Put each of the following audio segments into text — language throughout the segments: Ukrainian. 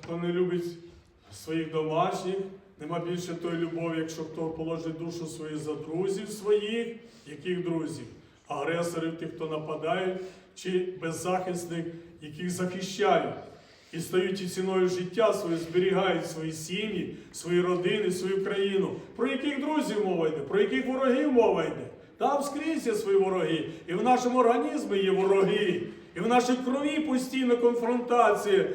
хто не любить своїх домашніх, нема більше тої любові, якщо хто положить душу свою за друзів своїх, яких друзів? Агресорів, тих, хто нападає, чи беззахисних, яких захищають. І стають і ціною життя своє, зберігають свої сім'ї, свої родини, свою країну. Про яких друзів мова йде, про яких ворогів мова йде? Там скрізь є свої вороги. І в нашому організмі є вороги. І в нашій крові постійно конфронтація.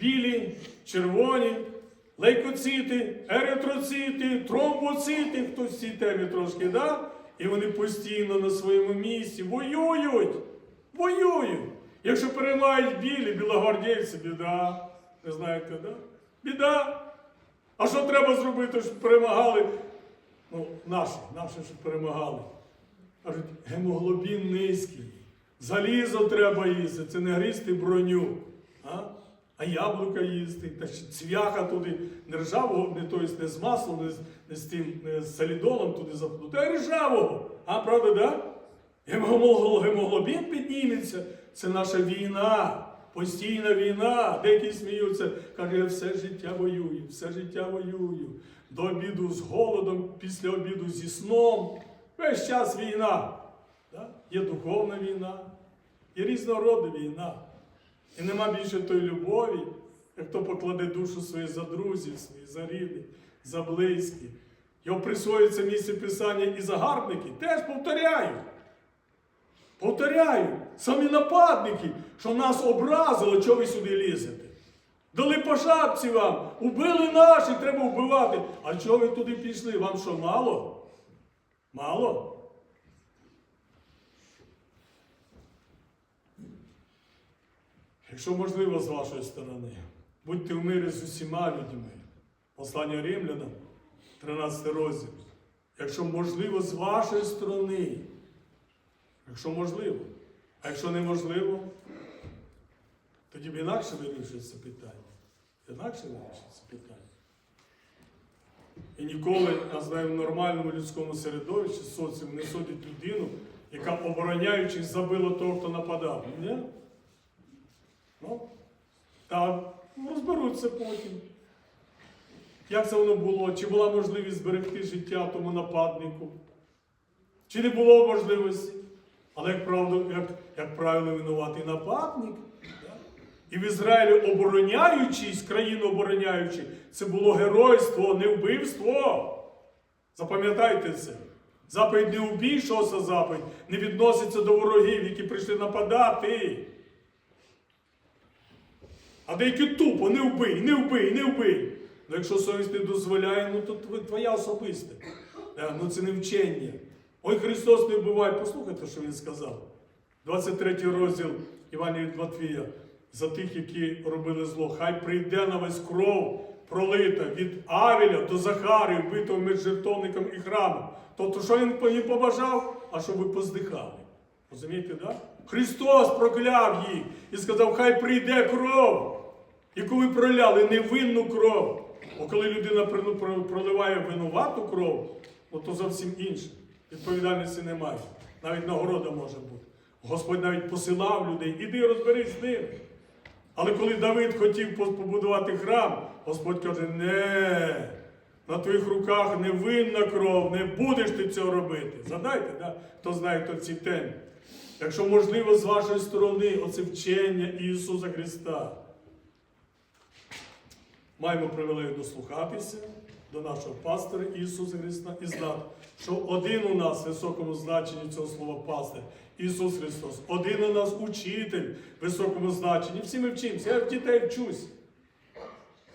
Білі, червоні, лейкоцити, еритроцити, тромбоцити, хтось в цій темі трошки, да? І вони постійно на своєму місці воюють. Воюють. Якщо переймають білі, білогвардійці, біда. Не знаєте, да? Біда. А що треба зробити, щоб перемагали? Ну, наші, наші, щоб перемагали. Кажуть, гемоглобін низький. Залізо треба їсти, це не грізти броню. А, а яблука їсти, та цвяха туди, не ржавого, не, то есть, не з маслом, не, з- не з тим не з солідолом туди запнути, а ржавого. А правда, да? Гемогло- Гемоглобін підніметься. Це наша війна, постійна війна. Деякі сміються, каже, я все життя воюю, все життя воюю. До обіду з голодом, після обіду зі сном. Весь час війна. Да? Є духовна війна, є різного війна. І нема більше тої любові, як хто покладе душу свою за друзів своїх, за рідних, за близьких. Його присвоюється місце писання і загарбники. Теж повторяю. Повторяю, самі нападники, що нас образили, чого ви сюди лізете. Дали по шапці вам, убили наших, треба вбивати. А чого ви туди пішли? Вам що, мало? Мало? Якщо можливо з вашої сторони, будьте в мирі з усіма людьми. Послання римлянам, 13 розділ. Якщо можливо з вашої сторони, якщо можливо, а якщо неможливо, тоді б інакше вирішується питання. Інакше вирішується питання. І ніколи, знаю, в нормальному людському середовищі соціум не судить людину, яка обороняючись забила того, хто нападав. Ні? Ну, так, розберуться потім. Як це воно було? Чи була можливість зберегти життя тому нападнику? Чи не було можливості? Але, як правило, як, як правило, винуватий нападник. І в Ізраїлі обороняючись, країну обороняючи, це було геройство, не вбивство. Запам'ятайте це. Заповідь не убій, заповідь, не відноситься до ворогів, які прийшли нападати. А деякі тупо не вбий, не вбий, не вбий. Ну якщо совість не дозволяє, ну то твоя особиста. Е, Ну це не вчення. Ой, Христос не вбиває. Послухайте, що Він сказав. 23 розділ Івана від Матвія. За тих, які робили зло. Хай прийде на весь кров пролита від Авеля до Захари, вбитого між жертовником і храмом. Тобто, що він їм побажав? А щоб поздихали. Розумієте, да? Христос прокляв їх і сказав, хай прийде кров, яку ви проляли, невинну кров. Бо коли людина проливає винувату кров, ну то зовсім інше. Відповідальності немає. Навіть нагорода може бути. Господь навіть посилав людей, іди розберись з ним. Але коли Давид хотів побудувати храм, Господь каже, не, на твоїх руках невинна кров, не будеш ти цього робити. Задайте, да? хто знає, хто ці темі. Якщо можливо, з вашої сторони, оце вчення Ісуса Христа. Маємо привілею дослухатися до нашого пастора Ісуса Христа і знати, що один у нас в високому значенні цього слова пастир Ісус Христос, один у нас учитель в високому значенні. Всі ми вчимося. Я в дітей вчусь.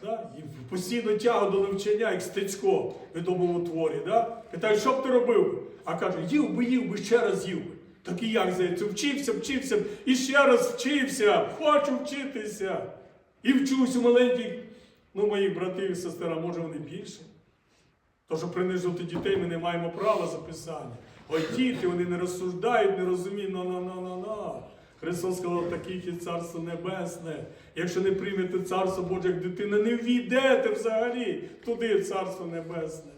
Да? І постійно тягу до навчання, як стецько в відомому творі. Да? Питаю, що б ти робив? А каже, їв би, їв би, ще раз їв би. Так і як здається, вчився, вчився, і ще раз вчився, хочу вчитися. І вчусь у маленьких, ну, моїх братів і сестер, а може вони більше. То, що принижувати дітей, ми не маємо права записання. Ой, діти, вони не розсуждають, не розуміють, на на на на на Христос сказав, таких і царство небесне. Якщо не приймете царство Боже, як дитина, не війдете взагалі туди, в царство небесне.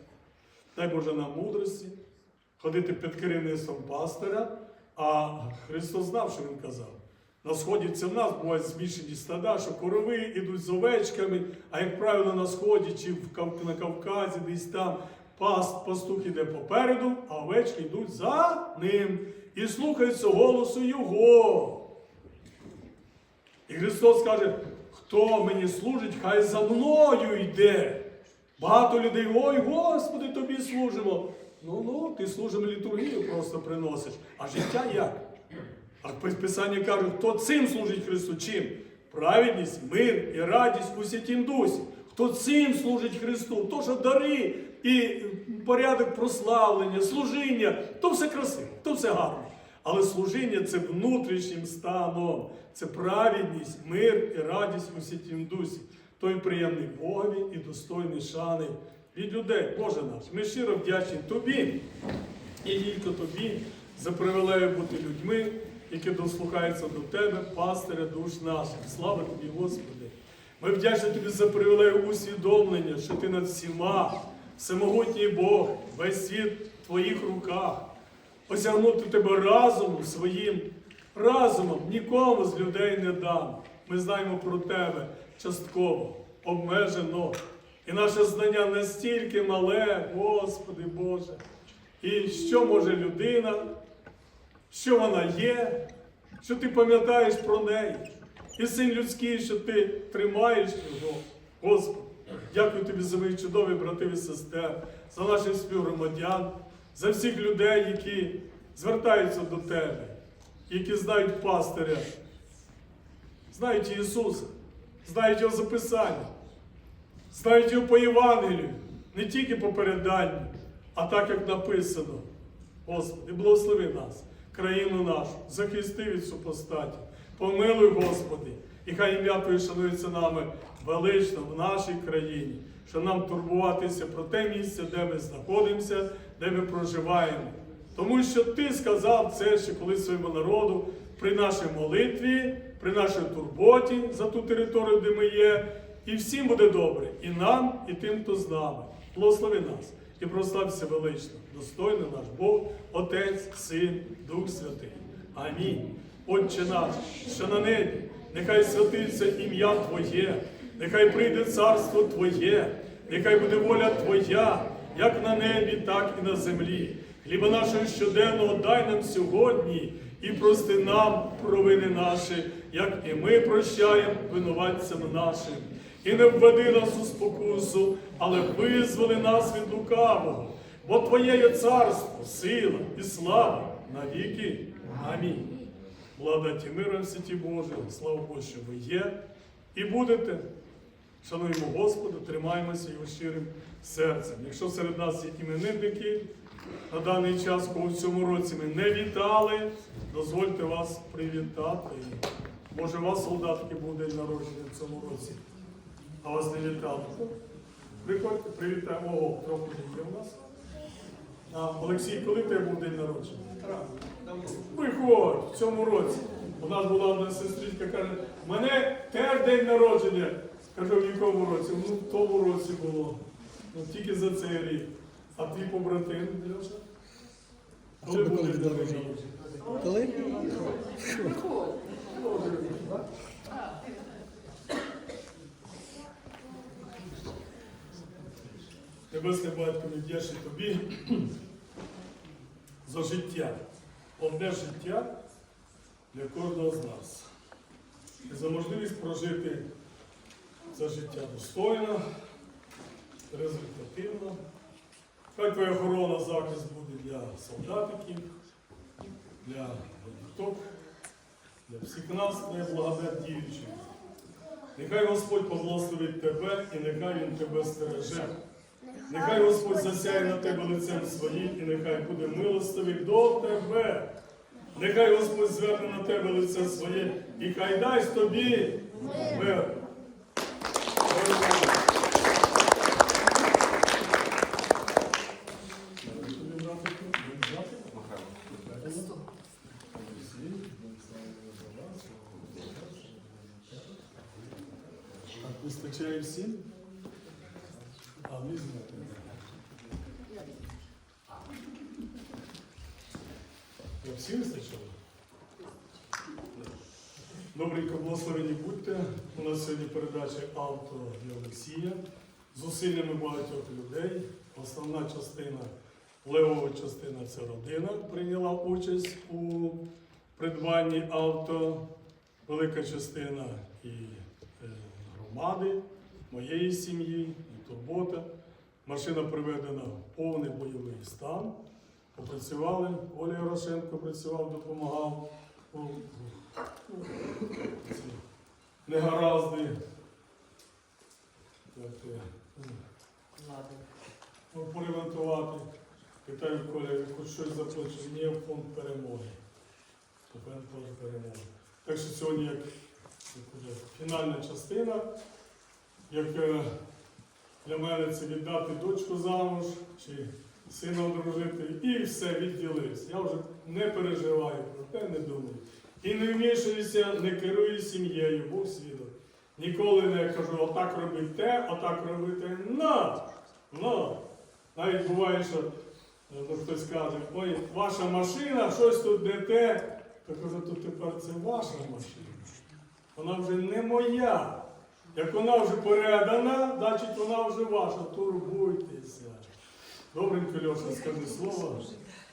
Дай Боже нам мудрості, ходити під керівництвом пастиря, а Христос знав, що Він казав. На сході це в нас бувають змішані стада, що корови йдуть з овечками, а як правило на сході чи на Кавказі, десь там пас, пастух іде попереду, а овечки йдуть за ним і слухаються голосу Його. І Христос каже, хто мені служить, хай за мною йде. Багато людей, ой, Господи, тобі служимо. Ну, ну, ти служимо літургію просто приносиш. А життя як? А Писання каже, хто цим служить Христу? Чим? Праведність, мир і радість у Святім Дусі. Хто цим служить Христу, то що дари і порядок прославлення, служіння, то все красиво, то все гарно. Але служіння це внутрішнім станом, це праведність, мир і радість у Святім Дусі. Той приємний Богові і достойний шани від людей. Боже наш, ми щиро вдячні Тобі і тільки тобі за привілею бути людьми, які дослухаються до тебе, пастиря душ наших. Слава тобі, Господи! Ми вдячні тобі за привілею усвідомлення, що ти над всіма, всемогутній Бог, весь світ в твоїх руках. Осягнути тебе разумом своїм, разумом нікому з людей не дам. Ми знаємо про тебе частково, обмежено. І наше знання настільки мале, Господи Боже. І що може людина, що вона є, що ти пам'ятаєш про неї. І син людський, що ти тримаєш його. Господи, дякую тобі за моїх чудові братів і сестер, за наших співгромадян, за всіх людей, які звертаються до тебе, які знають пастиря, знають Ісуса, знають Його записання, знають Його по Євангелію, не тільки по переданню, а так, як написано. Господи, благослови нас, країну нашу, захисти від супостаті. Помилуй, Господи, і хай ім'я Твоє шанується нами велично в нашій країні, що нам турбуватися про те місце, де ми знаходимося, де ми проживаємо. Тому що Ти сказав це ще колись своєму народу при нашій молитві, при нашій турботі за ту територію, де ми є, і всім буде добре, і нам, і тим, хто з нами. Благослови нас і прослався велично, достойний наш Бог, Отець, Син, Дух Святий. Амінь. Отче наш, що на небі, нехай святиться ім'я Твоє, нехай прийде царство Твоє, нехай буде воля Твоя, як на небі, так і на землі. Хліба нашого щоденного дай нам сьогодні і прости нам провини наші, як і ми прощаємо винуватцям нашим. І не введи нас у спокусу, але визволи нас від лукавого, бо Твоє є царство, сила і слава навіки. Амінь. Благодаті миром святі Боже, слава Богу, що ви є і будете. Шануємо Господа, тримаємося його щирим серцем. Якщо серед нас є іменинники, на даний час, кого в цьому році ми не вітали, дозвольте вас привітати. Може, у вас, солдатки, буде народження в цьому році, а вас не вітали. Приходьте, привітаємо. Ого, трохи є у нас. А, Олексій, коли в тебе був день народження? Виходь в цьому році. У нас була одна сестричка, каже, в мене теж день народження. Кажу, в якому році? Ну, в тому році було. Ну, тільки за цей рік. А твій побратим, Льоша? Коли буде день народження? народження? Коли? Небесне Батько, ми вдячні тобі за життя. Одне життя для кожного з нас. І за можливість прожити це життя достойно, результативно. Хай твоя охорона захист буде для солдатиків, для діток, для всіх нас, твоя благодать діюча. Нехай Господь поблагословить тебе і нехай Він тебе стереже. Нехай Господь засяє на тебе лицем своїм, і нехай буде милостивий до тебе. Нехай Господь зверне на тебе лице своє, і хай дасть тобі мир. Вистачає всім? Всі вистачило? Добренько благословені будьте. У нас сьогодні передача авто для Олексія. Зусиллями багатьох людей. Основна частина, левова частина це родина прийняла участь у придбанні авто. Велика частина і е, громади, моєї сім'ї, і турбота. Машина приведена в повний бойовий стан. Попрацювали. Оля Ярошенко працював, допомагав. Негаразди. Те, ну, поремонтувати. Питаю Коля, хоч щось заплачу. Ні, фонд перемоги. Фонд перемоги. Так що сьогодні як фінальна частина, як е, для мене це віддати дочку замуж чи сина одружити, і все відділився. Я вже не переживаю про те, не думаю. І не вмішуюся, не керую сім'єю, Бог свідок. Ніколи не кажу, отак роби те, отак роби те. На! На! Навіть буває, що е, ну, хтось каже, ой, ваша машина, щось тут не те. То кажу, то тепер це ваша машина. Вона вже не моя. Як вона вже передана, значить вона вже ваша. Турбуйтеся. Добренько, Льоша, скажи слово.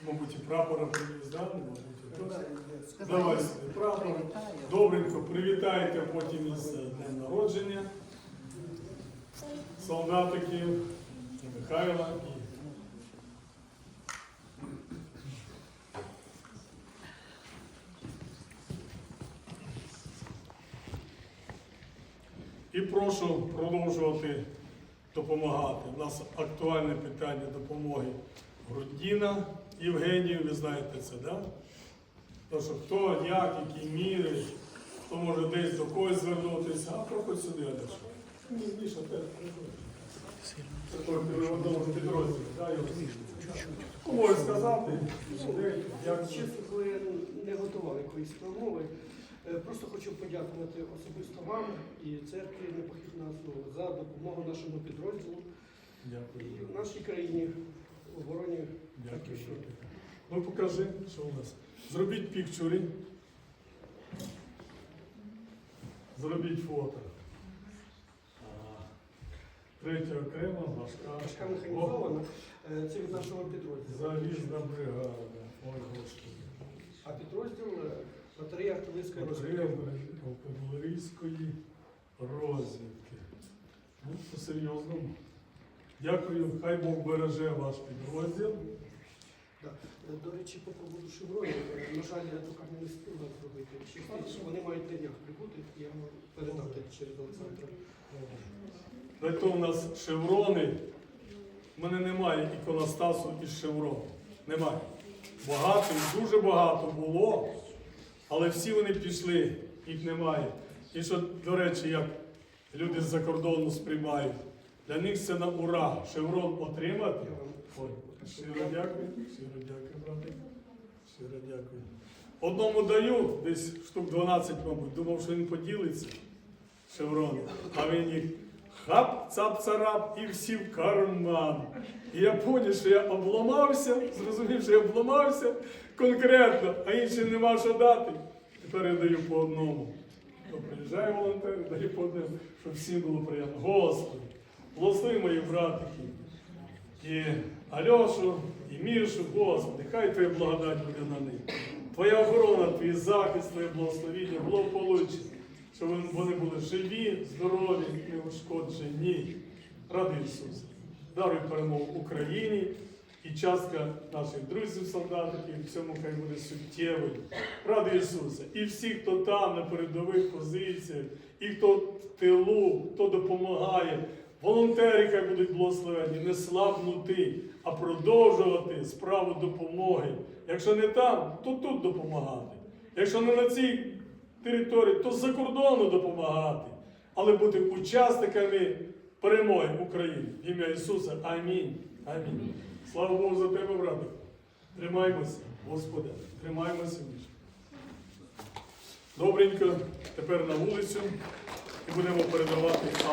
Мабуть, і прапора привіз? Мабуть, і. Давай собі прапор. Добренько, привітайте потім із днем народження. Солдатиків, Михайла. І... І прошу продовжувати допомагати. У нас актуальне питання допомоги Грудіна Євгенію, ви знаєте це, да? То, що хто, як, які міри, хто може десь до когось звернутися, а проходь сюди, Аляша. Ні, Міша, теж. Це той в одному підрозділі, да, сказати? Як? Чесно, я не готував якоїсь промови, просто хочу подякувати особисто вам і церкві непохідна основа за допомогу нашому підрозділу Дякую. і в нашій країні в обороні. Харківщини. Ну покажи, що у нас. Зробіть пікчурі. Зробіть фото. Третя окрема, важка. Важка механізована. Е, Це від нашого підрозділу. Залізна бригада. Ой, Господи. А підрозділ е, батарея артилерійської Батарея розвідки. артилерійської розвідки. Ну, по-серйозному. Дякую, хай Бог береже ваш підрозділ. Е, До речі, по поводу шевронів, е, на жаль, я поки не встиг зробити. Частіше вони мають на днях прибути, я передав тоді через Олександра. Зато у нас шеврони. У мене немає іконостасу із шеврону. Немає. Багато, дуже багато було, але всі вони пішли, їх немає. І що, до речі, як люди з-за кордону сприймають, для них це на ура. Шеврон отримати. Ой, щиро дякую, щиро дякую, брате. Щиро дякую. Одному даю, десь штук 12, мабуть, думав, що він поділиться шеврони, а він їх хап, цап, царап і всі в карман. І я зрозумів, що я обламався, зрозумів, що я обламався конкретно, а іншим нема що дати. Тепер я даю по одному. То приїжджає волонтер, даю по одному, щоб всім було приємно. Господи, благослови мої братики і Альошу, і Мішу, Господи, хай Твоя благодать буде на них. Твоя охорона, твій захист, Твоє благословіння, благополуччя, щоб вони були живі, здорові, неушкоджені. Ради Ісуса. Даруй перемогу Україні і частка наших друзів, солдатиків, в цьому хай буде суттєвою. Ради Ісуса. І всі, хто там на передових позиціях, і хто в тилу, хто допомагає, волонтери хай будуть благословені, не слабнути, а продовжувати справу допомоги. Якщо не там, то тут допомагати. Якщо не на цій території, то з-за кордону допомагати. Але бути учасниками перемоги України. В ім'я Ісуса. Амінь. Амінь. Слава Богу за тебе, брате. Тримаймося, Господи, тримаймося. Міша. Добренько, тепер на вулицю і будемо передавати це.